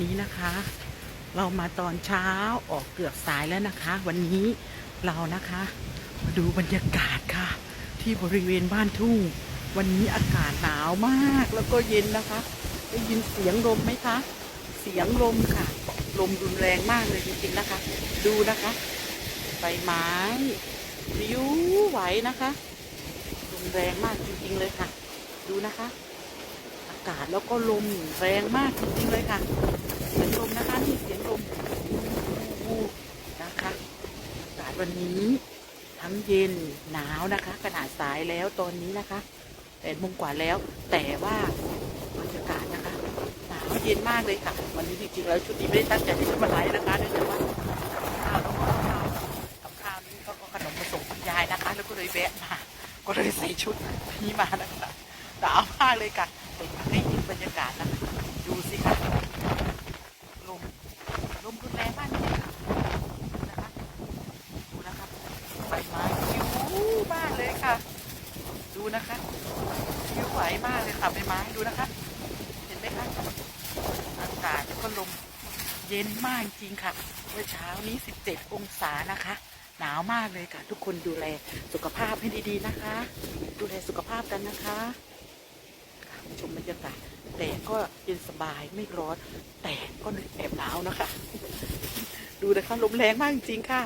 นี้นะคะ เรามาตอนเช้าออกเกือบสายแล้วนะคะ วันนี้เรานะคะมาดูบรรยากาศค่ะ ที่บริเวณบ้านทุ่ง วันนี้อากาศหนาวมากแล้วก็เย็นนะคะได้ยินเสียงลมไหมคะ เสียงลมค่ะ ลมรุนแรงมากเลยจริงๆนะคะ ดูนะคะใบไม้พลิ้วไหวนะคะลมแรงมากจริงๆเลยค่ะ ดูนะคะากาศแล้วก็ลมแรงมากจริงๆเลยค่ะเสียงลมนะคะนี่เสียงลมวูนะคะ อากาศวันนี้ ทั้งเย็นหนาวนะคะขนาดสายแล้วตอนนี้นะคะแปดโมงกว่าแล้ว แต่ว่าบรรยากาศนะคะหนาวเย็นมากเลยค่ะ วันนี้จริงๆแล้วชุดนี้ไม่ได้ตั้งใจที่จะมาไลฟ์นะคะเนื่องจากว่าข้าวแล้วก็ข้าวกับข้าวนี้ก็ขนมมาส่งคุณยายนะคะ แล้วก็เลยแวะมาก็เลยใส่ชุดนี้มานะคะหนาวมากเลยค่ะ ให้เห็นบรรยากาศนะคะดูสิค่ะลมลมรุนแรงมากจริงๆค่ะนะคะดูนะคะใบไม้คิ้วมากเลยค่ะ ดูนะคะคิ้วไหวมากเลยค่ะใบไม้ดูนะคะ เห็นไหมคะอากาศแล้วก็ลมเย็นมากจริงค่ะเมื่อเช้านี้ 17 องศานะคะหนาวมากเลยค่ะ ทุกคนดูแลสุขภาพให้ดีๆนะคะ ดูแลสุขภาพกันนะคะ ชมบรรยากาศแต่ก็เย็นสบายไม่ร้อน แต่ก็แอบหนาวนะคะ ดูนะคะลมแรงมากจริงๆค่ะ